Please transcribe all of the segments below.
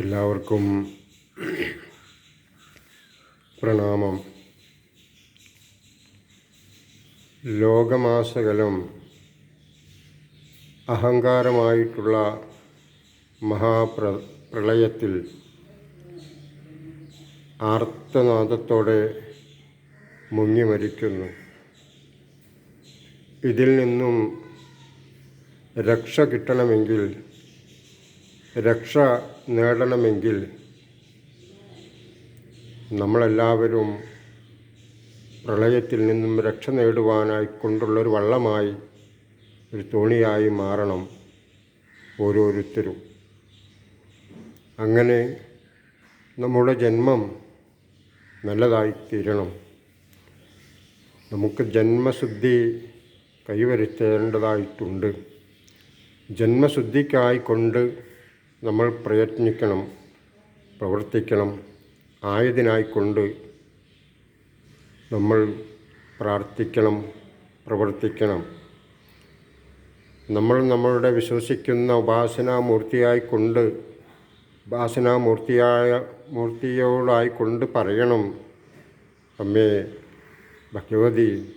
എല്ലാവർക്കും പ്രണാമം. ലോകമാസകലം അഹങ്കാരമായിട്ടുള്ള മഹാപ്ര പ്രളയത്തിൽ ആർത്തനാദത്തോടെ മുങ്ങി മരിക്കുന്നു ഇതിൽ നിന്നും രക്ഷ കിട്ടണമെങ്കിൽ രക്ഷ നേടണമെങ്കിൽ നമ്മളെല്ലാവരും പ്രളയത്തിൽ നിന്നും രക്ഷ നേടുവാനായി കൊണ്ടുള്ളൊരു വള്ളമായി ഒരു തോണിയായി മാറണം ഓരോരുത്തരും. അങ്ങനെ നമ്മുടെ ജന്മം നല്ലതായി തീരണം നമുക്ക് ജന്മശുദ്ധി കൈവരുത്തേണ്ടതായിട്ടുണ്ട് ജന്മശുദ്ധിക്കായി കൊണ്ട് നമ്മൾ പ്രയത്നിക്കണം പ്രവർത്തിക്കണം ആയതിനായിക്കൊണ്ട് നമ്മൾ പ്രാർത്ഥിക്കണം പ്രവർത്തിക്കണം. നമ്മൾ നമ്മളുടെ വിശ്വസിക്കുന്ന ഉപാസനാമൂർത്തിയായിക്കൊണ്ട് ഉപാസനാമൂർത്തിയായ മൂർത്തിയോടായിക്കൊണ്ട് പറയണം. അമ്മേ ഭഗവതി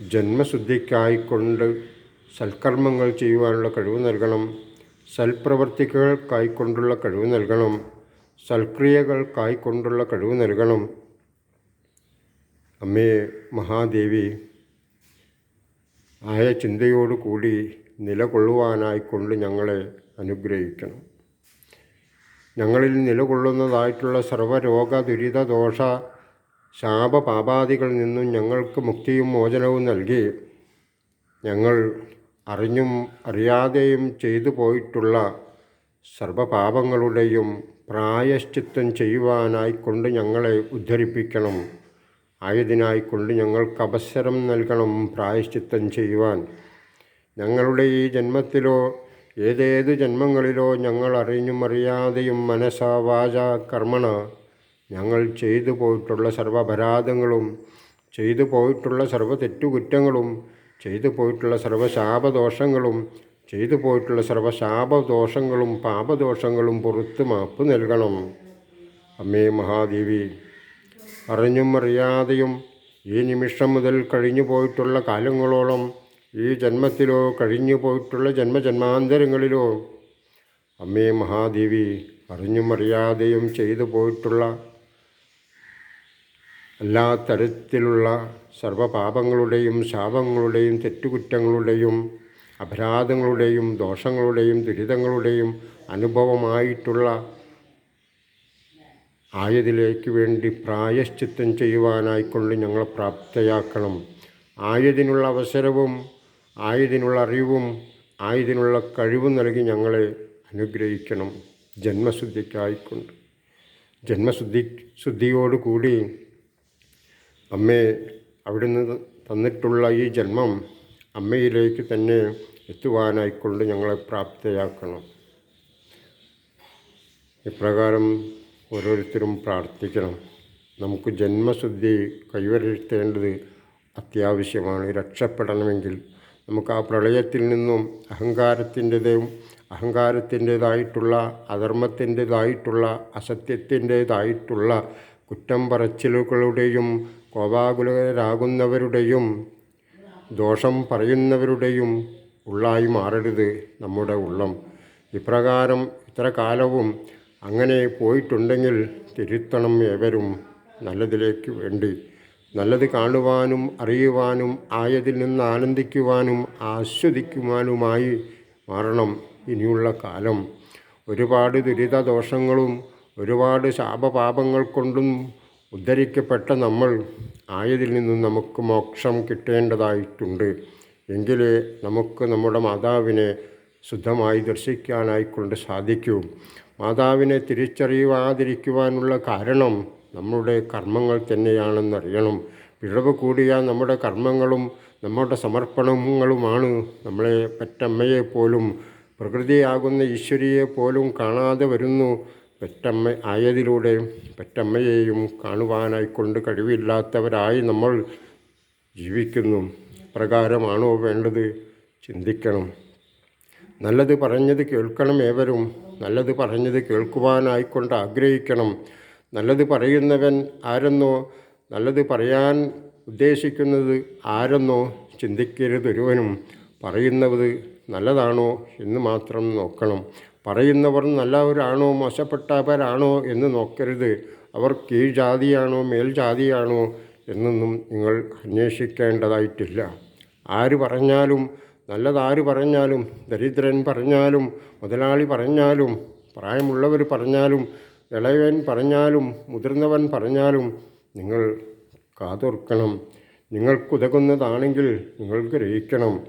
ജന്മശുദ്ധിക്കായിക്കൊണ്ട് സൽക്കർമ്മങ്ങൾ ചെയ്യുവാനുള്ള കഴിവ് നൽകണം. സൽപ്രവർത്തികൾക്കായിക്കൊണ്ടുള്ള കഴിവ് നൽകണം. സൽക്രിയകൾക്കായിക്കൊണ്ടുള്ള കഴിവ് നൽകണം. അമ്മേ മഹാദേവി ആയ ചിന്തയോടുകൂടി നിലകൊള്ളുവാനായിക്കൊണ്ട് ഞങ്ങളെ അനുഗ്രഹിക്കണം. ഞങ്ങളിൽ നിലകൊള്ളുന്നതായിട്ടുള്ള സർവരോഗ ദുരിത ദോഷ ശാപപാപാദികളിൽ നിന്നും ഞങ്ങൾക്ക് മുക്തിയും മോചനവും നൽകി ഞങ്ങൾ അറിഞ്ഞും അറിയാതെയും ചെയ്തു പോയിട്ടുള്ള സർവപാപങ്ങളുടെയും പ്രായശ്ചിത്തം ചെയ്യുവാനായിക്കൊണ്ട് ഞങ്ങളെ ഉദ്ധരിപ്പിക്കണം. ആയതിനായിക്കൊണ്ട് ഞങ്ങൾക്ക് അവസരം നൽകണം പ്രായശ്ചിത്തം ചെയ്യുവാൻ. ഞങ്ങളുടെ ഈ ജന്മത്തിലോ ഏതേത് ജന്മങ്ങളിലോ ഞങ്ങൾ അറിഞ്ഞും അറിയാതെയും മനസ്സ വാച കർമ്മണ ഞങ്ങൾ ചെയ്തു പോയിട്ടുള്ള സർവപരാധങ്ങളും ചെയ്തു പോയിട്ടുള്ള സർവ തെറ്റുകുറ്റങ്ങളും ചെയ്തു പോയിട്ടുള്ള സർവശാപദോഷങ്ങളും ചെയ്തു പോയിട്ടുള്ള സർവശാപദോഷങ്ങളും പാപദോഷങ്ങളും പുറത്ത് മാപ്പ് നൽകണം. അമ്മേ മഹാദേവി അറിഞ്ഞും അറിയാതെയും ഈ നിമിഷം മുതൽ കഴിഞ്ഞു പോയിട്ടുള്ള കാലങ്ങളോളം ഈ ജന്മത്തിലോ കഴിഞ്ഞു പോയിട്ടുള്ള ജന്മജന്മാന്തരങ്ങളിലോ അമ്മേ മഹാദേവി അറിഞ്ഞും അറിയാതെയും ചെയ്തു പോയിട്ടുള്ള എല്ലാ തരത്തിലുള്ള സർവപാപങ്ങളുടെയും ശാപങ്ങളുടെയും തെറ്റുകുറ്റങ്ങളുടെയും അപരാധങ്ങളുടെയും ദോഷങ്ങളുടെയും ദുരിതങ്ങളുടെയും അനുഭവമായിട്ടുള്ള ആയതിലേക്ക് വേണ്ടി പ്രായശ്ചിത്തം ചെയ്യുവാനായിക്കൊണ്ട് ഞങ്ങളെ പ്രാപ്തയാക്കണം. ആയതിനുള്ള അവസരവും ആയതിനുള്ള അറിവും ആയതിനുള്ള കഴിവും നൽകി ഞങ്ങളെ അനുഗ്രഹിക്കണം ജന്മശുദ്ധിക്കായിക്കൊണ്ട്. ജന്മശുദ്ധി ശുദ്ധിയോടുകൂടി അമ്മേ അവിടുന്ന് തന്നിട്ടുള്ള ഈ ജന്മം അമ്മയിലേക്ക് തന്നെ എത്തുവാനായിക്കൊണ്ട് ഞങ്ങളെ പ്രാപ്തയാക്കണം. ഇപ്രകാരം ഓരോരുത്തരും പ്രാർത്ഥിക്കണം. നമുക്ക് ജന്മശുദ്ധി കൈവരുത്തേണ്ടത് അത്യാവശ്യമാണ്. രക്ഷപ്പെടണമെങ്കിൽ നമുക്ക് ആ പ്രളയത്തിൽ നിന്നും അഹങ്കാരത്തിന്റെതും അഹങ്കാരത്തിന്റേതായിട്ടുള്ള അധർമ്മത്തിന്റേതായിട്ടുള്ള അസത്യത്തിന്റേതായിട്ടുള്ള കുറ്റം പറച്ചിലുകളുടെയും കോപാകുലരാകുന്നവരുടെയും ദോഷം പറയുന്നവരുടെയും ഉള്ളായി മാറരുത് നമ്മുടെ ഉള്ളം. ഇപ്രകാരം ഇത്ര കാലവും അങ്ങനെ പോയിട്ടുണ്ടെങ്കിൽ തിരുത്തണം ഏവരും നല്ലതിലേക്ക് വേണ്ടി. നല്ലത് കാണുവാനും അറിയുവാനും ആയതിൽ നിന്ന് ആനന്ദിക്കുവാനും ആസ്വദിക്കുവാനുമായി മാറണം ഇനിയുള്ള കാലം. ഒരുപാട് ദുരിത ദോഷങ്ങളും ഒരുപാട് ശാപപാപങ്ങൾ കൊണ്ടും ഉദ്ധരിക്കപ്പെട്ട നമ്മൾ ആയതിൽ നിന്നും നമുക്ക് മോക്ഷം കിട്ടേണ്ടതായിട്ടുണ്ട്. എങ്കിലേ നമുക്ക് നമ്മുടെ മാതാവിനെ ശുദ്ധമായി ദർശിക്കാനായിക്കൊണ്ട് സാധിക്കൂ. മാതാവിനെ തിരിച്ചറിയുവാതിരിക്കുവാനുള്ള കാരണം നമ്മുടെ കർമ്മങ്ങൾ തന്നെയാണെന്നറിയണം. പിഴവ് കൂടിയ നമ്മുടെ കർമ്മങ്ങളും നമ്മുടെ സമർപ്പണങ്ങളുമാണ് നമ്മളെ പെറ്റമ്മയെ പോലും പ്രകൃതിയാകുന്ന ഈശ്വരിയെ പോലും കാണാതെ വരുന്നു പെറ്റമ്മ ആയതിലൂടെ പെറ്റമ്മയെയും കാണുവാനായിക്കൊണ്ട് കഴിവില്ലാത്തവരായി നമ്മൾ ജീവിക്കുന്നു. പ്രകാരമാണോ വേണ്ടത്? ചിന്തിക്കണം. നല്ലത് പറഞ്ഞത് കേൾക്കണം ഏവരും. നല്ലത് പറഞ്ഞത് കേൾക്കുവാനായിക്കൊണ്ട് ആഗ്രഹിക്കണം. നല്ലത് പറയുന്നവൻ ആരെന്നോ? നല്ലത് പറയാൻ ഉദ്ദേശിക്കുന്നത് ആരെന്നോ? ചിന്തിക്കരുതൊരുവനും. പറയുന്നത് നല്ലതാണോ എന്ന് മാത്രം നോക്കണം. പറയുന്നവർ നല്ലവരാണോ മോശപ്പെട്ടവരാണോ എന്ന് നോക്കരുത്. അവർ കീഴ്ജാതിയാണോ മേൽജാതിയാണോ എന്നൊന്നും നിങ്ങൾ അന്വേഷിക്കേണ്ടതായിട്ടില്ല. ആര് പറഞ്ഞാലും നല്ലതാര് പറഞ്ഞാലും ദരിദ്രൻ പറഞ്ഞാലും മുതലാളി പറഞ്ഞാലും പ്രായമുള്ളവർ പറഞ്ഞാലും ഇളയവൻ പറഞ്ഞാലും മുതിർന്നവൻ പറഞ്ഞാലും നിങ്ങൾ കാതോർക്കണം. നിങ്ങൾക്കുതകുന്നതാണെങ്കിൽ നിങ്ങൾ ഗ്രഹിക്കണം.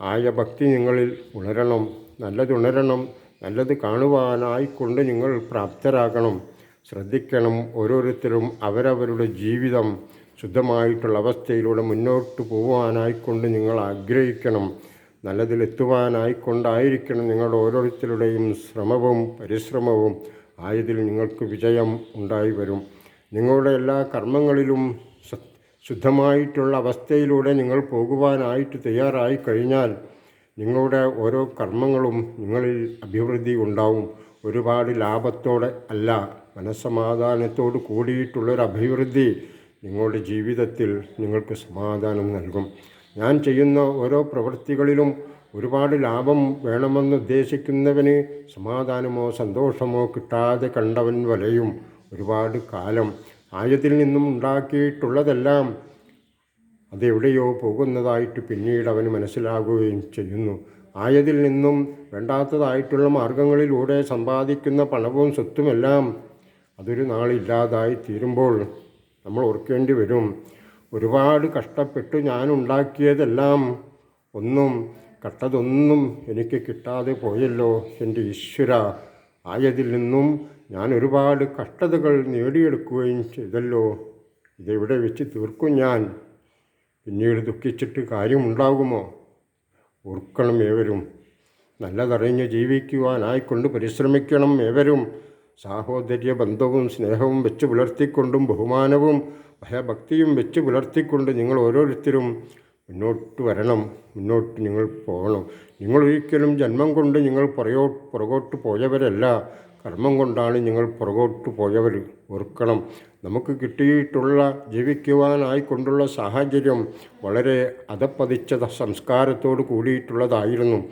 ആയ ഭക്തി നിങ്ങളിൽ ഉണരണം നല്ലതുണരണം നല്ലത് കാണുവാനായിക്കൊണ്ട് നിങ്ങൾ പ്രാപ്തരാകണം. ശ്രദ്ധിക്കണം ഓരോരുത്തരും അവരവരുടെ ജീവിതം ശുദ്ധമായിട്ടുള്ള അവസ്ഥയിലൂടെ മുന്നോട്ട് പോകുവാനായിക്കൊണ്ട് നിങ്ങൾ ആഗ്രഹിക്കണം. നല്ലതിലെത്തുവാനായിക്കൊണ്ടായിരിക്കണം നിങ്ങളുടെ ഓരോരുത്തരുടെയും ശ്രമവും പരിശ്രമവും. ആയതിൽ നിങ്ങൾക്ക് വിജയം ഉണ്ടായി വരും. നിങ്ങളുടെ എല്ലാ കർമ്മങ്ങളിലും ശുദ്ധമായിട്ടുള്ള അവസ്ഥയിലൂടെ നിങ്ങൾ പോകുവാനായിട്ട് തയ്യാറായി കഴിഞ്ഞാൽ നിങ്ങളുടെ ഓരോ കർമ്മങ്ങളും നിങ്ങളിൽ അഭിവൃദ്ധി ഉണ്ടാവും. ഒരുപാട് ലാഭത്തോടെ അല്ല മനസ്സമാധാനത്തോട് കൂടിയിട്ടുള്ളൊരു അഭിവൃദ്ധി നിങ്ങളുടെ ജീവിതത്തിൽ നിങ്ങൾക്ക് സമാധാനം നൽകും. ഞാൻ ചെയ്യുന്ന ഓരോ പ്രവൃത്തികളിലും ഒരുപാട് ലാഭം വേണമെന്ന് ഉദ്ദേശിക്കുന്നവന് സമാധാനമോ സന്തോഷമോ കിട്ടാതെ കണ്ടവൻ വലയും ഒരുപാട് കാലം. ആയതിൽ നിന്നും ഉണ്ടാക്കിയിട്ടുള്ളതെല്ലാം അതെവിടെയോ പോകുന്നതായിട്ട് പിന്നീട് അവന് മനസ്സിലാകുകയും ചെയ്യുന്നു. ആയതിൽ നിന്നും വേണ്ടാത്തതായിട്ടുള്ള മാർഗങ്ങളിലൂടെ സമ്പാദിക്കുന്ന പണവും സ്വത്തുമെല്ലാം അതൊരു നാളില്ലാതായി തീരുമ്പോൾ നമ്മൾ ഓർക്കേണ്ടി വരും. ഒരുപാട് കഷ്ടപ്പെട്ട് ഞാൻ ഉണ്ടാക്കിയതെല്ലാം ഒന്നും കട്ടതൊന്നും എനിക്ക് കിട്ടാതെ പോയല്ലോ എന്റെ ഈശ്വര. ആയതിൽ നിന്നും ഞാൻ ഒരുപാട് കഷ്ടതകൾ നേടിയെടുക്കുകയും ചെയ്തല്ലോ. ഇതെവിടെ വെച്ച് തീർക്കും ഞാൻ? പിന്നീട് ദുഃഖിച്ചിട്ട് കാര്യമുണ്ടാകുമോ? ഓർക്കണം ഏവരും നല്ലതറിഞ്ഞ് ജീവിക്കുവാനായിക്കൊണ്ട് പരിശ്രമിക്കണം ഏവരും. സാഹോദര്യ ബന്ധവും സ്നേഹവും വെച്ച് പുലർത്തിക്കൊണ്ടും ബഹുമാനവും ഭയഭക്തിയും വെച്ച് പുലർത്തിക്കൊണ്ട് നിങ്ങൾ ഓരോരുത്തരും മുന്നോട്ട് വരണം. മുന്നോട്ട് നിങ്ങൾ പോകണം. നിങ്ങൾ ഒരിക്കലും ജന്മം കൊണ്ട് നിങ്ങൾ പുറയോ പുറകോട്ട് പോയവരല്ല. കർമ്മം കൊണ്ടാണ് നിങ്ങൾ പുറകോട്ട് പോയവർ. ഓർക്കണം നമുക്ക് കിട്ടിയിട്ടുള്ള ജീവിക്കുവാനായിക്കൊണ്ടുള്ള സാഹചര്യം വളരെ അധപ്പതിച്ച സംസ്കാരത്തോട് കൂടിയിട്ടുള്ളതായിരുന്നു.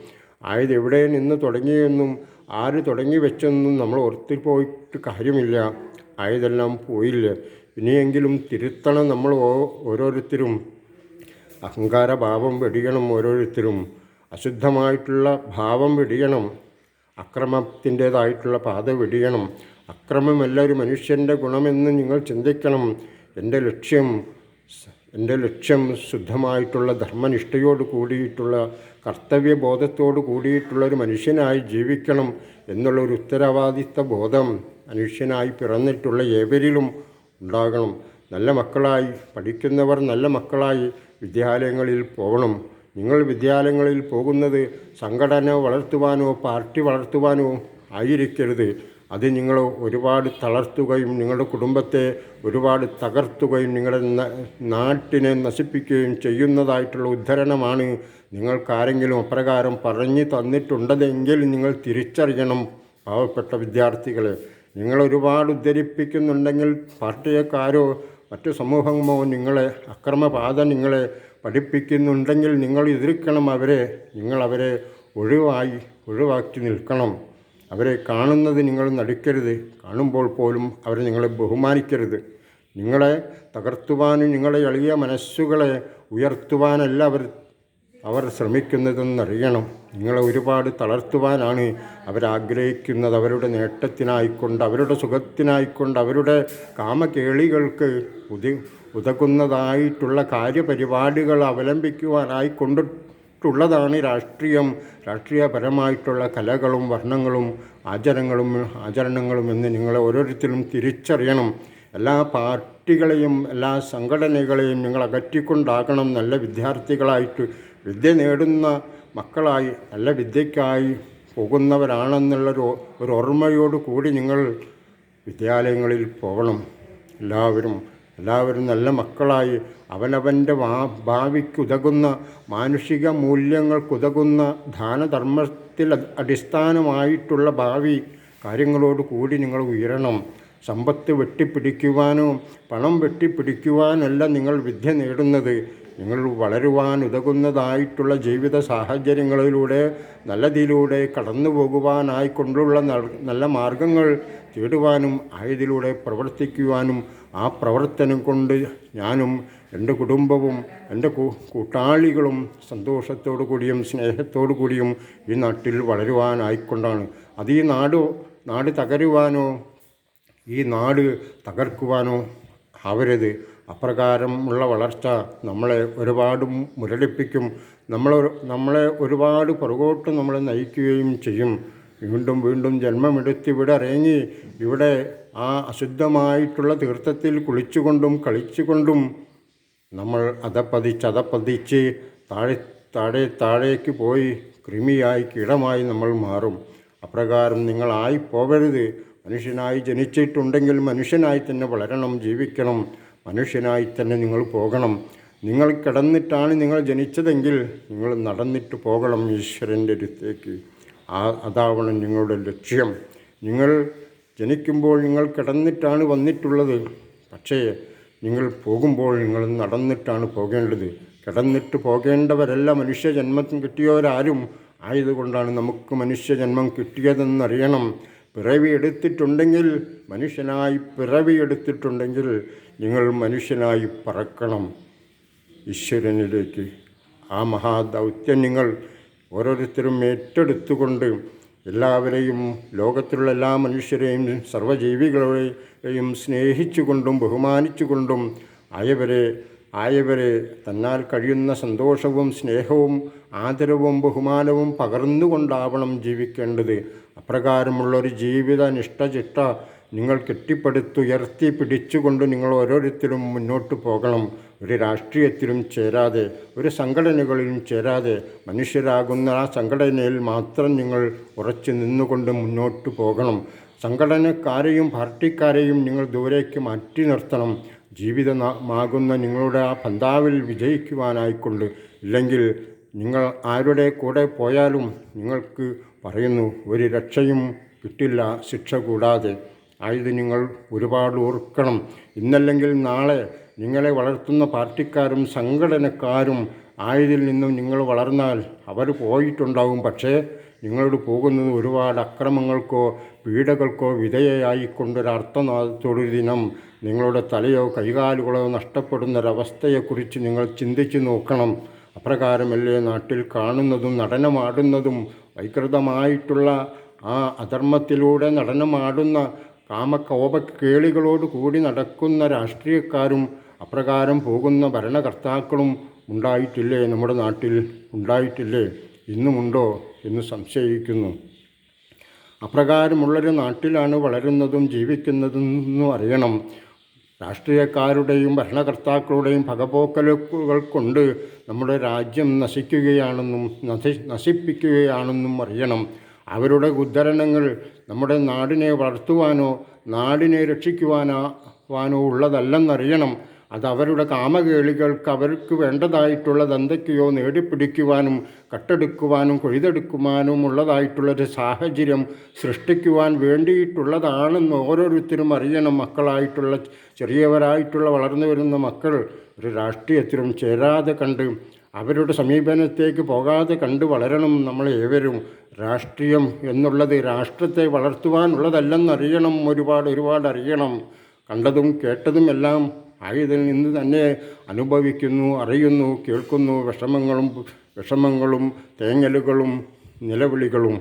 ആയത് എവിടെ നിന്ന് തുടങ്ങിയെന്നും ആര് തുടങ്ങി വെച്ചെന്നും നമ്മൾ ഓർത്തി പോയിട്ട് കാര്യമില്ല. ആയതെല്ലാം പോയില്ല. ഇനിയെങ്കിലും തിരുത്തണം നമ്മൾ ഓരോരുത്തരും. അഹങ്കാരഭാവം വെടിയണം ഓരോരുത്തരും. അശുദ്ധമായിട്ടുള്ള ഭാവം വെടിയണം. അക്രമത്തിന്റേതായിട്ടുള്ള പാത വെടിയണം. അക്രമമല്ല ഒരു മനുഷ്യന്റെ ഗുണമെന്ന് നിങ്ങൾ ചിന്തിക്കണം. എന്റെ ലക്ഷ്യം എന്റെ ലക്ഷ്യം ശുദ്ധമായിട്ടുള്ള ധർമ്മനിഷ്ഠയോട് കൂടിയിട്ടുള്ള കർത്തവ്യബോധത്തോട് കൂടിയിട്ടുള്ള ഒരു മനുഷ്യനായി ജീവിക്കണം എന്നുള്ള ഒരു ഉത്തരവാദിത്ത ബോധം മനുഷ്യനായി പിറന്നിട്ടുള്ള ഏവരിലും ഉണ്ടാകണം. നല്ല മക്കളായി പഠിക്കുന്നവർ നല്ല മക്കളായി വിദ്യാലയങ്ങളിൽ പോകണം. നിങ്ങൾ വിദ്യാലയങ്ങളിൽ പോകുന്നത് സംഘടന വളർത്തുവാനോ പാർട്ടി വളർത്തുവാനോ ആയിരിക്കരുത്. അത് നിങ്ങൾ ഒരുപാട് തളർത്തുകയും നിങ്ങളുടെ കുടുംബത്തെ ഒരുപാട് തകർത്തുകയും നിങ്ങളുടെ നാട്ടിനെ നശിപ്പിക്കുകയും ചെയ്യുന്നതായിട്ടുള്ള ഉദ്ധരണമാണ് നിങ്ങൾക്കാരെങ്കിലും അപ്രകാരം പറഞ്ഞു തന്നിട്ടുണ്ടതെങ്കിൽ നിങ്ങൾ തിരിച്ചറിയണം പാവപ്പെട്ട വിദ്യാർത്ഥികളെ. നിങ്ങൾ ഒരുപാട് ഉദ്ധരിപ്പിക്കുന്നുണ്ടെങ്കിൽ പാർട്ടിയക്കാരോ മറ്റു സമൂഹമോ നിങ്ങളെ അക്രമപാത നിങ്ങളെ പഠിപ്പിക്കുന്നുണ്ടെങ്കിൽ നിങ്ങൾ എതിർക്കണം അവരെ. നിങ്ങൾ അവരെ ഒഴിവായി ഒഴിവാക്കി നിൽക്കണം. അവരെ കാണുന്നത് നിങ്ങൾ നടിക്കരുത്. കാണുമ്പോൾ പോലും അവരെ നിങ്ങളെ ബഹുമാനിക്കരുത്. നിങ്ങളെ തകർത്തുവാനും നിങ്ങളെ എളിയ മനസ്സുകളെ ഉയർത്തുവാനല്ല അവർ അവർ ശ്രമിക്കുന്നതെന്നറിയണം. നിങ്ങളെ ഒരുപാട് തളർത്തുവാനാണ് അവരാഗ്രഹിക്കുന്നത്. അവരുടെ നേട്ടത്തിനായിക്കൊണ്ട് അവരുടെ സുഖത്തിനായിക്കൊണ്ട് അവരുടെ കാമകേളികൾക്ക് ഉതി ഉതകുന്നതായിട്ടുള്ള കാര്യപരിപാടികൾ അവലംബിക്കുവാനായി കൊണ്ടിട്ടുള്ളതാണ് രാഷ്ട്രീയം. രാഷ്ട്രീയപരമായിട്ടുള്ള കലകളും വർണങ്ങളും ആചരണങ്ങളും ആചരണങ്ങളും എന്ന് നിങ്ങളെ ഓരോരുത്തരും തിരിച്ചറിയണം. എല്ലാ പാർട്ടികളെയും എല്ലാ സംഘടനകളെയും നിങ്ങൾ അകറ്റിക്കൊണ്ടാകണം. നല്ല വിദ്യാർത്ഥികളായിട്ട് വിദ്യ നേടുന്ന മക്കളായി നല്ല വിദ്യയ്ക്കായി പോകുന്നവരാണെന്നുള്ളൊരു ഒരു ഓർമ്മയോട് കൂടി നിങ്ങൾ വിദ്യാലയങ്ങളിൽ പോകണം. എല്ലാവരും എല്ലാവരും നല്ല മക്കളായി അവനവന്റെ വാ ഭാവിക്കുതകുന്ന മാനുഷിക മൂല്യങ്ങൾക്കുതകുന്ന ദാനധർമ്മത്തിൽ അടിസ്ഥാനമായിട്ടുള്ള ഭാവി കാര്യങ്ങളോട് കൂടി നിങ്ങൾ ഉയരണം. സമ്പത്ത് വെട്ടിപ്പിടിക്കുവാനോ പണം വെട്ടിപ്പിടിക്കുവാനല്ല നിങ്ങൾ വിദ്യ നേടുന്നത്. നിങ്ങൾ വളരുവാൻ ഉതകുന്നതായിട്ടുള്ള ജീവിത സാഹചര്യങ്ങളിലൂടെ നല്ലതിലൂടെ കടന്നു പോകുവാനായിക്കൊണ്ടുള്ള നല്ല മാർഗങ്ങൾ തേടുവാനും ആയതിലൂടെ പ്രവർത്തിക്കുവാനും ആ പ്രവർത്തനം കൊണ്ട് ഞാനും എന്റെ കുടുംബവും എന്റെ കൂട്ടാളികളും സന്തോഷത്തോടു കൂടിയും സ്നേഹത്തോടു കൂടിയും ഈ നാട്ടിൽ വളരുവാനായിക്കൊണ്ടാണ് അത് ഈ നാട് നാട് തകരുവാനോ ഈ നാട് തകർക്കുവാനോ ആവരുത്. അപ്രകാരമുള്ള വളർച്ച നമ്മളെ ഒരുപാട് മുരടിപ്പിക്കും. നമ്മൾ നമ്മളെ ഒരുപാട് പുറകോട്ട് നമ്മളെ നയിക്കുകയും ചെയ്യും. വീണ്ടും വീണ്ടും ജന്മമെടുത്ത് ഇവിടെ ഇറങ്ങി ഇവിടെ ആ അശുദ്ധമായിട്ടുള്ള തീർത്ഥത്തിൽ കുളിച്ചുകൊണ്ടും കളിച്ചുകൊണ്ടും നമ്മൾ അതപ്പതിച്ച് അതപ്പതിച്ച് താഴെ താഴെ താഴേക്ക് പോയി കൃമിയായി കീടമായി നമ്മൾ മാറും. അപ്രകാരം നിങ്ങളായി പോകരുത്. മനുഷ്യനായി ജനിച്ചിട്ടുണ്ടെങ്കിൽ മനുഷ്യനായി തന്നെ വളരണം ജീവിക്കണം. മനുഷ്യനായി തന്നെ നിങ്ങൾ പോകണം. നിങ്ങൾ കിടന്നിട്ടാണ് നിങ്ങൾ ജനിച്ചതെങ്കിൽ നിങ്ങൾ നടന്നിട്ട് പോകണം ഈശ്വരന്റെ അടുത്തേക്ക്. ആ അതാവണം നിങ്ങളുടെ ലക്ഷ്യം. നിങ്ങൾ ജനിക്കുമ്പോൾ നിങ്ങൾ കിടന്നിട്ടാണ് വന്നിട്ടുള്ളത്. പക്ഷേ നിങ്ങൾ പോകുമ്പോൾ നിങ്ങൾ നടന്നിട്ടാണ് പോകേണ്ടത്. കിടന്നിട്ട് പോകേണ്ടവരല്ല മനുഷ്യജന്മത്തിന് കിട്ടിയവരാരും. ആയതുകൊണ്ടാണ് നമുക്ക് മനുഷ്യജന്മം കിട്ടിയതെന്നറിയണം. പിറവി എടുത്തിട്ടുണ്ടെങ്കിൽ മനുഷ്യനായി പിറവിയെടുത്തിട്ടുണ്ടെങ്കിൽ നിങ്ങൾ മനുഷ്യനായി പറക്കണം. ഈശ്വരനിലേക്ക് ആ മഹാദൗത്യം നിങ്ങൾ ഓരോരുത്തരും ഏറ്റെടുത്തുകൊണ്ട് എല്ലാവരെയും ലോകത്തിലുള്ള എല്ലാ മനുഷ്യരെയും സർവജീവികളെയും സ്നേഹിച്ചുകൊണ്ടും ബഹുമാനിച്ചുകൊണ്ടും ആയവരെ ആയവരെ തന്നാൽ കഴിയുന്ന സന്തോഷവും സ്നേഹവും ആദരവും ബഹുമാനവും പകർന്നുകൊണ്ടാവണം ജീവിക്കേണ്ടത്. അപ്രകാരമുള്ളൊരു ജീവിത നിഷ്ഠചിട്ട നിങ്ങൾ കെട്ടിപ്പടുത്തുയർത്തി പിടിച്ചുകൊണ്ട് നിങ്ങൾ ഓരോരുത്തരും മുന്നോട്ട് പോകണം. ഒരു രാഷ്ട്രീയത്തിലും ചേരാതെ ഒരു സംഘടനകളിലും ചേരാതെ മനുഷ്യരാകുന്ന ആ സംഘടനയിൽ മാത്രം നിങ്ങൾ ഉറച്ചു നിന്നുകൊണ്ട് മുന്നോട്ട് പോകണം. സംഘടനക്കാരെയും പാർട്ടിക്കാരെയും നിങ്ങൾ ദൂരേക്ക് മാറ്റി നിർത്തണം. ജീവിതമാകുന്ന നിങ്ങളുടെ ആ പന്താവിൽ വിജയിക്കുവാനായിക്കൊണ്ട്. ഇല്ലെങ്കിൽ നിങ്ങൾ ആരുടെ കൂടെ പോയാലും നിങ്ങൾക്ക് പറയുന്നു ഒരു രക്ഷയും കിട്ടില്ല ശിക്ഷ കൂടാതെ. ആയത് നിങ്ങൾ ഒരുപാട് ഓർക്കണം. ഇന്നല്ലെങ്കിൽ നാളെ നിങ്ങളെ വളർത്തുന്ന പാർട്ടിക്കാരും സംഘടനക്കാരും ആയതിൽ നിന്നും നിങ്ങൾ വളർന്നാൽ അവർ പോയിട്ടുണ്ടാവും. പക്ഷേ നിങ്ങളോട് പോകുന്നത് ഒരുപാട് അക്രമങ്ങൾക്കോ പീഡകൾക്കോ വിധേയയായിക്കൊണ്ടൊരർത്ഥനാഥത്തോടൊരു ദിനം നിങ്ങളുടെ തലയോ കൈകാലുകളോ നഷ്ടപ്പെടുന്നൊരവസ്ഥയെക്കുറിച്ച് നിങ്ങൾ ചിന്തിച്ചു നോക്കണം. അപ്രകാരമല്ലേ നാട്ടിൽ കാണുന്നതും നടനമാടുന്നതും വൈകൃതമായിട്ടുള്ള ആ അധർമ്മത്തിലൂടെ നടനമാടുന്ന കാമകോപക്കേളികളോട് കൂടി നടക്കുന്ന രാഷ്ട്രീയക്കാരും അപ്രകാരം പോകുന്ന ഭരണകർത്താക്കളും ഉണ്ടായിട്ടില്ലേ? നമ്മുടെ നാട്ടിൽ ഉണ്ടായിട്ടില്ലേ? ഇന്നുമുണ്ടോ എന്ന് സംശയിക്കുന്നു. അപ്രകാരമുള്ളൊരു നാട്ടിലാണ് വളരുന്നതും ജീവിക്കുന്നതെന്നും അറിയണം. രാഷ്ട്രീയക്കാരുടെയും ഭരണകർത്താക്കളുടെയും പകപോക്കലുകൾ കൊണ്ട് നമ്മുടെ രാജ്യം നശിക്കുകയാണെന്നും നശി നശിപ്പിക്കുകയാണെന്നും അറിയണം. അവരുടെ ഉദ്ധരണങ്ങൾ നമ്മുടെ നാടിനെ വളർത്തുവാനോ നാടിനെ രക്ഷിക്കുവാനോ വാനോ ഉള്ളതല്ലെന്നറിയണം. അത് അവരുടെ കാമകേളികൾക്ക് അവർക്ക് വേണ്ടതായിട്ടുള്ളത് എന്തൊക്കെയോ നേടിപ്പിടിക്കുവാനും കട്ടെടുക്കുവാനും കൊയ്തെടുക്കുവാനും ഉള്ളതായിട്ടുള്ളൊരു സാഹചര്യം സൃഷ്ടിക്കുവാൻ വേണ്ടിയിട്ടുള്ളതാണെന്ന് ഓരോരുത്തരും അറിയണം. മക്കളായിട്ടുള്ള ചെറിയവരായിട്ടുള്ള വളർന്നു വരുന്ന മക്കൾ ഒരു രാഷ്ട്രീയത്തിലും ചേരാതെ കണ്ട് അവരുടെ സമീപനത്തേക്ക് പോകാതെ കണ്ട് വളരണം നമ്മൾ ഏവരും. രാഷ്ട്രീയം എന്നുള്ളത് രാഷ്ട്രത്തെ വളർത്തുവാനുള്ളതല്ലെന്നറിയണം. ഒരുപാട് ഒരുപാട് അറിയണം. കണ്ടതും കേട്ടതും എല്ലാം ആയതിൽ നിന്ന് തന്നെ അനുഭവിക്കുന്നു അറിയുന്നു കേൾക്കുന്നു. വിഷമങ്ങളും വിഷമങ്ങളും തേങ്ങലുകളും നിലവിളികളും.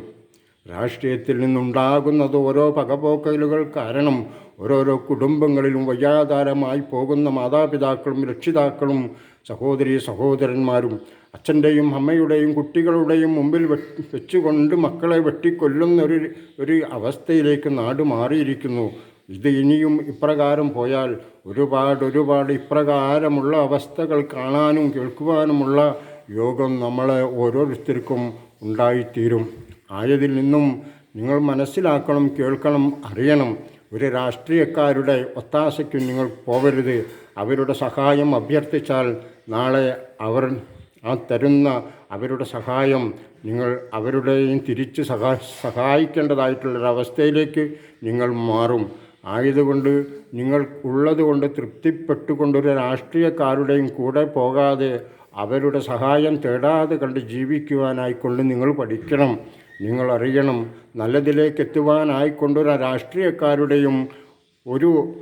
രാഷ്ട്രീയത്തിൽ നിന്നുണ്ടാകുന്നത് ഓരോ പകപോക്കലുകൾ കാരണം ഓരോരോ കുടുംബങ്ങളിലും വയ്യാധാരമായി പോകുന്ന മാതാപിതാക്കളും രക്ഷിതാക്കളും സഹോദരി സഹോദരന്മാരും അച്ഛന്റെയും അമ്മയുടെയും കുട്ടികളുടെയും മുമ്പിൽ വെച്ച് വെച്ചുകൊണ്ട് മക്കളെ വെട്ടിക്കൊല്ലുന്ന ഒരു ഒരു അവസ്ഥയിലേക്ക് നാട് മാറിയിരിക്കുന്നു. ഇത് ഇനിയും ഇപ്രകാരം പോയാൽ ഒരുപാട് ഒരുപാട് ഇപ്രകാരമുള്ള അവസ്ഥകൾ കാണാനും കേൾക്കുവാനുമുള്ള യോഗം നമ്മളെ ഓരോരുത്തർക്കും ഉണ്ടായിത്തീരും. ആയതിൽ നിന്നും നിങ്ങൾ മനസ്സിലാക്കണം കേൾക്കണം അറിയണം. ഒരു രാഷ്ട്രീയക്കാരുടെ ഒത്താശയ്ക്ക് നിങ്ങൾ പോവരുത്. അവരുടെ സഹായം അഭ്യർത്ഥിച്ചാൽ നാളെ അവർ ആ തരുന്ന അവരുടെ സഹായം നിങ്ങൾ അവരുടെയും തിരിച്ച് സഹാ സഹായിക്കേണ്ടതായിട്ടുള്ളൊരവസ്ഥയിലേക്ക് നിങ്ങൾ മാറും. ആയതുകൊണ്ട് നിങ്ങൾ ഉള്ളതുകൊണ്ട് തൃപ്തിപ്പെട്ടുകൊണ്ടൊരു രാഷ്ട്രീയക്കാരുടെയും കൂടെ പോകാതെ അവരുടെ സഹായം തേടാതെ കണ്ട് ജീവിക്കുവാനായിക്കൊണ്ട് നിങ്ങൾ പഠിക്കണം. നിങ്ങൾ അറിയണം നല്ലതിലേക്ക് എത്തുവാനായിക്കൊണ്ടൊരു രാഷ്ട്രീയക്കാരുടെയും ഒരു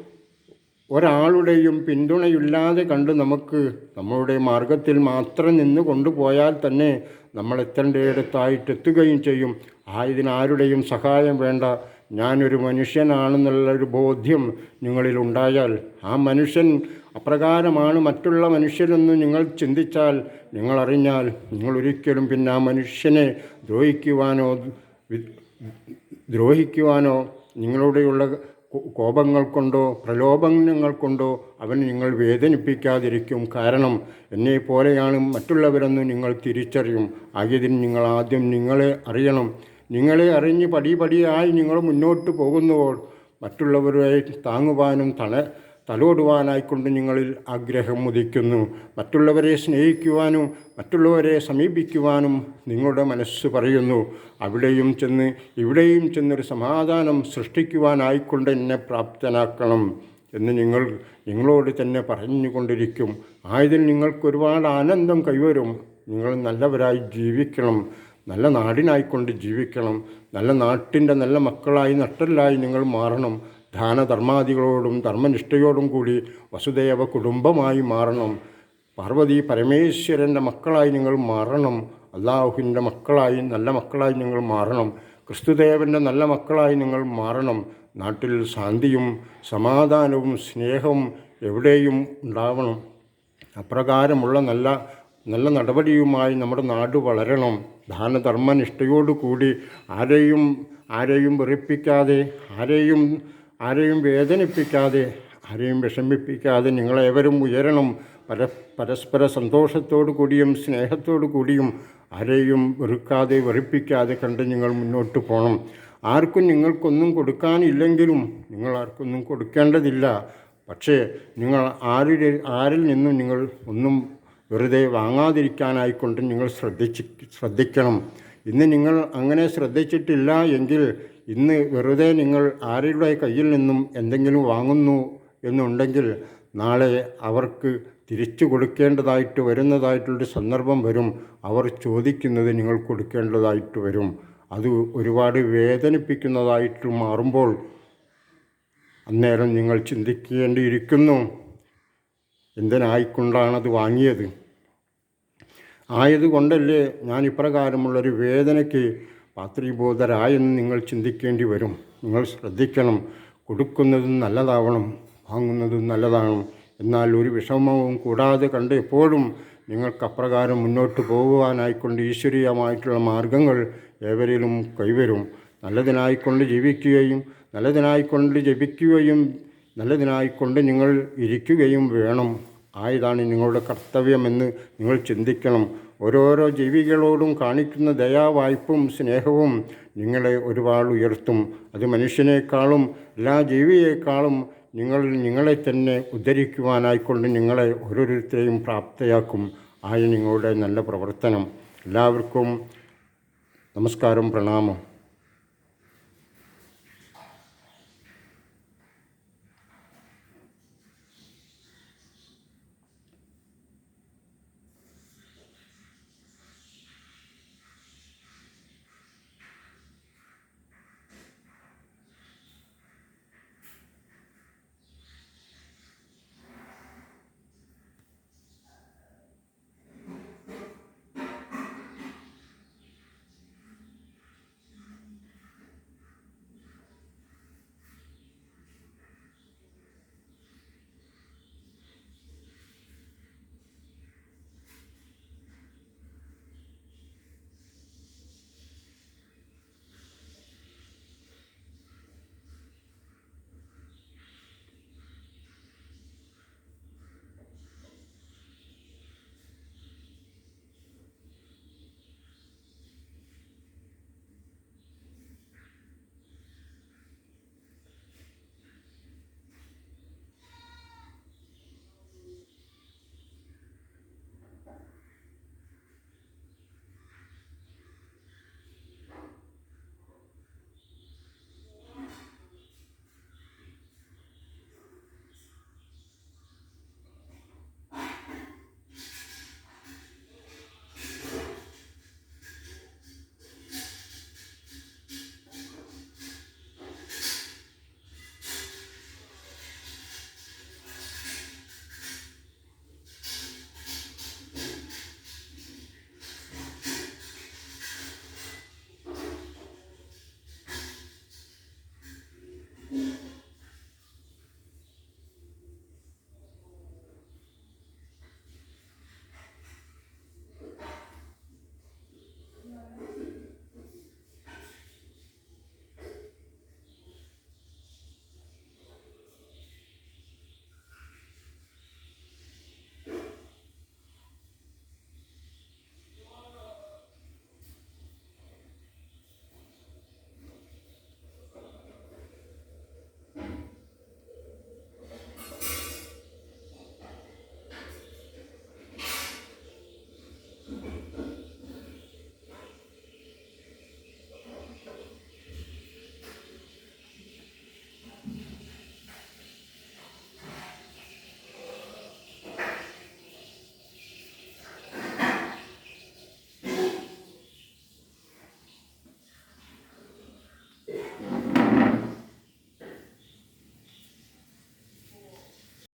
ഒരാളുടെയും പിന്തുണയില്ലാതെ കണ്ട് നമുക്ക് നമ്മളുടെ മാർഗത്തിൽ മാത്രം നിന്ന് കൊണ്ടുപോയാൽ തന്നെ നമ്മൾ എത്തേണ്ടയിടത്തായിട്ട് എത്തുകയും ചെയ്യും. ആയതിനാരുടെയും സഹായം വേണ്ട. ഞാനൊരു മനുഷ്യനാണെന്നുള്ളൊരു ബോധ്യം നിങ്ങളിലുണ്ടായാൽ ആ മനുഷ്യൻ അപ്രകാരമാണ് മറ്റുള്ള മനുഷ്യരെന്ന് നിങ്ങൾ ചിന്തിച്ചാൽ നിങ്ങളറിഞ്ഞാൽ നിങ്ങൾ ഒരിക്കലും പിന്നെ ആ മനുഷ്യനെ ദ്രോഹിക്കുവാനോ ദ്രോഹിക്കുവാനോ നിങ്ങളുടെയുള്ള കോപങ്ങൾ കൊണ്ടോ പ്രലോഭനങ്ങൾ കൊണ്ടോ അവൻ നിങ്ങൾ വേദനിപ്പിക്കാതിരിക്കും. കാരണം എന്നെ പോലെയാണ് മറ്റുള്ളവരെന്ന് നിങ്ങൾ തിരിച്ചറിയും. ആയതിന് നിങ്ങൾ ആദ്യം നിങ്ങളെ അറിയണം. നിങ്ങളെ അറിഞ്ഞ് പടിപടിയായി നിങ്ങൾ മുന്നോട്ട് പോകുന്നുവോൾ മറ്റുള്ളവരെ താങ്ങുവാനും തല തലോടുവാനായിക്കൊണ്ട് നിങ്ങളിൽ ആഗ്രഹം ഉദിക്കുന്നു. മറ്റുള്ളവരെ സ്നേഹിക്കുവാനും മറ്റുള്ളവരെ സമീപിക്കുവാനും നിങ്ങളുടെ മനസ്സ് പറയുന്നു. അവിടെയും ചെന്ന് ഇവിടെയും ചെന്നൊരു സമാധാനം സൃഷ്ടിക്കുവാനായിക്കൊണ്ട് എന്നെ പ്രാപ്തനാക്കണം എന്ന് നിങ്ങൾ നിങ്ങളോട് തന്നെ പറഞ്ഞുകൊണ്ടിരിക്കും. ആയതിൽ നിങ്ങൾക്കൊരുപാട് ആനന്ദം കൈവരും. നിങ്ങൾ നല്ലവരായി ജീവിക്കണം. നല്ല നാടിനായിക്കൊണ്ട് ജീവിക്കണം. നല്ല നാട്ടിന്റെ നല്ല മക്കളായി നട്ടല്ലായി നിങ്ങൾ മാറണം. ദാനധർമാദികളോടും ധർമ്മനിഷ്ഠയോടും കൂടി വസുദേവ കുടുംബമായി മാറണം. പാർവതി പരമേശ്വരന്റെ മക്കളായി നിങ്ങൾ മാറണം. അള്ളാഹുവിന്റെ മക്കളായി നല്ല മക്കളായി നിങ്ങൾ മാറണം. ക്രിസ്തുദേവന്റെ നല്ല മക്കളായി നിങ്ങൾ മാറണം. നാട്ടിൽ ശാന്തിയും സമാധാനവും സ്നേഹവും എവിടെയും ഉണ്ടാവണം. അപ്രകാരമുള്ള നല്ല നല്ല നടപടിയുമായി നമ്മുടെ നാട് വളരണം. ദാനധർമ്മനിഷ്ഠയോടുകൂടി ആരെയും ആരെയും വെറുപ്പിക്കാതെ ആരെയും ആരെയും വേദനിപ്പിക്കാതെ ആരെയും വിഷമിപ്പിക്കാതെ നിങ്ങളേവരും ഉയരണം. പര പരസ്പര സന്തോഷത്തോടു കൂടിയും സ്നേഹത്തോടു കൂടിയും ആരെയും വെറുക്കാതെ വെറുപ്പിക്കാതെ കണ്ട് നിങ്ങൾ മുന്നോട്ട് പോകണം ആർക്കും നിങ്ങൾക്കൊന്നും കൊടുക്കാനില്ലെങ്കിലും നിങ്ങൾ ആർക്കൊന്നും കൊടുക്കേണ്ടതില്ല. പക്ഷേ നിങ്ങൾ ആരുടെ ആരിൽ നിന്നും നിങ്ങൾ ഒന്നും വെറുതെ വാങ്ങാതിരിക്കാനായിക്കൊണ്ട് നിങ്ങൾ ശ്രദ്ധിച്ച് ശ്രദ്ധിക്കണം. ഇന്ന് നിങ്ങൾ അങ്ങനെ ശ്രദ്ധിച്ചിട്ടില്ല എങ്കിൽ ഇന്ന് വെറുതെ നിങ്ങൾ ആരുടെ കയ്യിൽ നിന്നും എന്തെങ്കിലും വാങ്ങുന്നു എന്നുണ്ടെങ്കിൽ നാളെ അവർക്ക് തിരിച്ചു കൊടുക്കേണ്ടതായിട്ട് വരുന്നതായിട്ടുള്ളൊരു സന്ദർഭം വരും. അവർ ചോദിക്കുന്നത് നിങ്ങൾ കൊടുക്കേണ്ടതായിട്ട് വരും. അത് ഒരുപാട് വേദനിപ്പിക്കുന്നതായിട്ട് മാറുമ്പോൾ അന്നേരം നിങ്ങൾ ചിന്തിക്കേണ്ടിയിരിക്കുന്നു. എന്തിനായിക്കൊണ്ടാണത് വാങ്ങിയത്? ആയതുകൊണ്ടല്ലേ ഞാൻ ഇപ്രകാരമുള്ളൊരു വേദനയ്ക്ക് പാത്രീബോധരായെന്ന് നിങ്ങൾ ചിന്തിക്കേണ്ടി വരും. നിങ്ങൾ ശ്രദ്ധിക്കണം. കൊടുക്കുന്നതും നല്ലതാവണം. വാങ്ങുന്നതും നല്ലതാണ് എന്നാൽ ഒരു വിഷമവും കൂടാതെ കണ്ട് എപ്പോഴും നിങ്ങൾക്ക് അപ്രകാരം മുന്നോട്ട് പോകുവാനായിക്കൊണ്ട് ഈശ്വരീയമായിട്ടുള്ള മാർഗങ്ങൾ ഏവരിലും കൈവരും. നല്ലതിനായിക്കൊണ്ട് ജീവിക്കുകയും നല്ലതിനായിക്കൊണ്ട് ജപിക്കുകയും നല്ലതിനായിക്കൊണ്ട് നിങ്ങൾ ഇരിക്കുകയും വേണം. ആയതാണ് നിങ്ങളുടെ കർത്തവ്യമെന്ന് നിങ്ങൾ ചിന്തിക്കണം. ഓരോരോ ജീവികളോടും കാണിക്കുന്ന ദയാവായ്പും സ്നേഹവും നിങ്ങളെ ഒരുപാട് ഉയർത്തും. അത് മനുഷ്യനേക്കാളും എല്ലാ ജീവിയേക്കാളും നിങ്ങൾ നിങ്ങളെ തന്നെ ഉദ്ധരിക്കുവാനായിക്കൊണ്ട് നിങ്ങളെ ഓരോരുത്തരെയും പ്രാപ്തയാക്കും. ആയ നിങ്ങളുടെ നല്ല പ്രവർത്തനം. എല്ലാവർക്കും നമസ്കാരം പ്രണാമം.